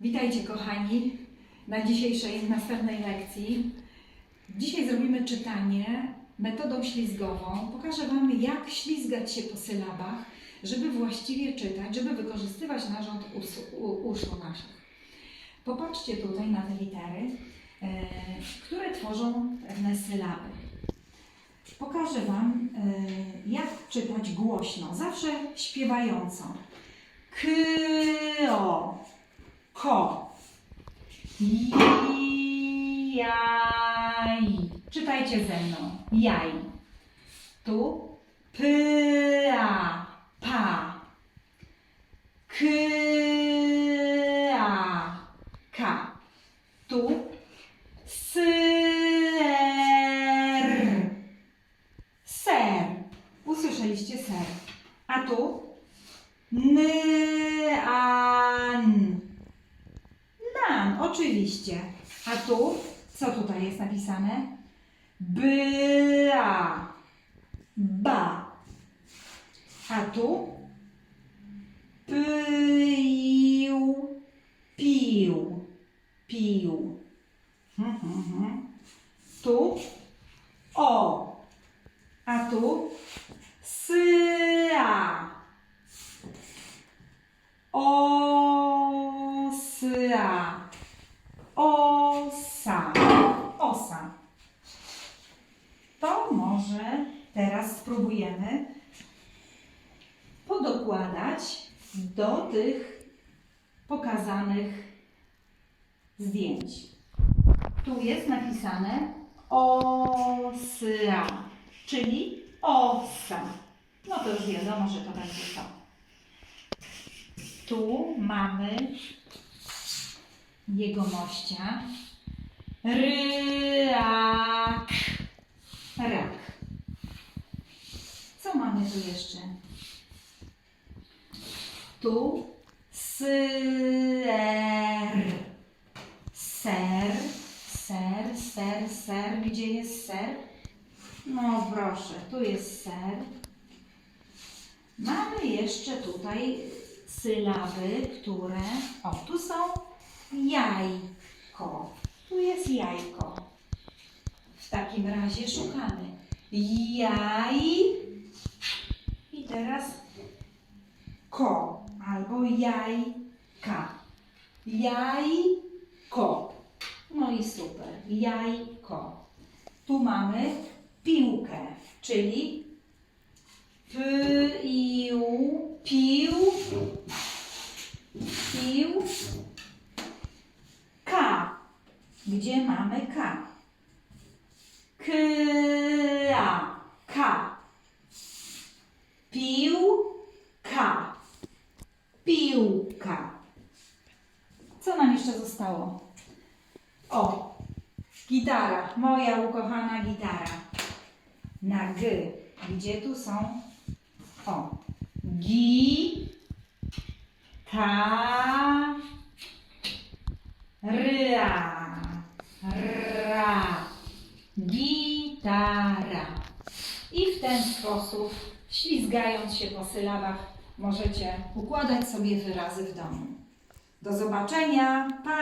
Witajcie kochani na dzisiejszej następnej lekcji. Dzisiaj zrobimy czytanie metodą ślizgową. Pokażę Wam, jak ślizgać się po sylabach, żeby właściwie czytać, żeby wykorzystywać narząd uszu naszych. Popatrzcie tutaj na te litery, e, które tworzą pewne sylaby. Pokażę Wam, e, jak czytać głośno, zawsze śpiewająco. Kyo, Czytajcie ze mną. Jaj. Tu pya, pa. Kya, ka. Tu ser. Ser. Usłyszeliście ser. A tu nyan. Nan, oczywiście. A tu, co tutaj jest napisane? Bya. Ba. A tu? Pił. Pił. Pił. Mhm, mhm. Tu? O. A tu? Sya. Osya. Osa. Osa. To może teraz spróbujemy podokładać do tych pokazanych zdjęć. Tu jest napisane osya, czyli osa. No to już wiadomo, że to będzie to. Tu mamy jegomościa. Ryak. Rak. Tu jeszcze? Tu ser. Ser, ser, ser, ser. Gdzie jest ser? No proszę, tu jest ser. Mamy jeszcze tutaj sylaby, które. O, tu są jajko. Tu jest jajko. W takim razie szukamy jaj teraz ko albo jajka. Jajko. No i super. Jajko. Tu mamy piłkę, czyli pił, pił, pił, K. Gdzie mamy K? Kla. K. Piłka. Piłka. Co nam jeszcze zostało? O, gitara. Moja ukochana gitara. Na G. Gdzie tu są? O. Gi. Ta. Ra. Ra. Gitara. I w ten sposób, ślizgając się po sylabach, możecie układać sobie wyrazy w domu. Do zobaczenia. Pa!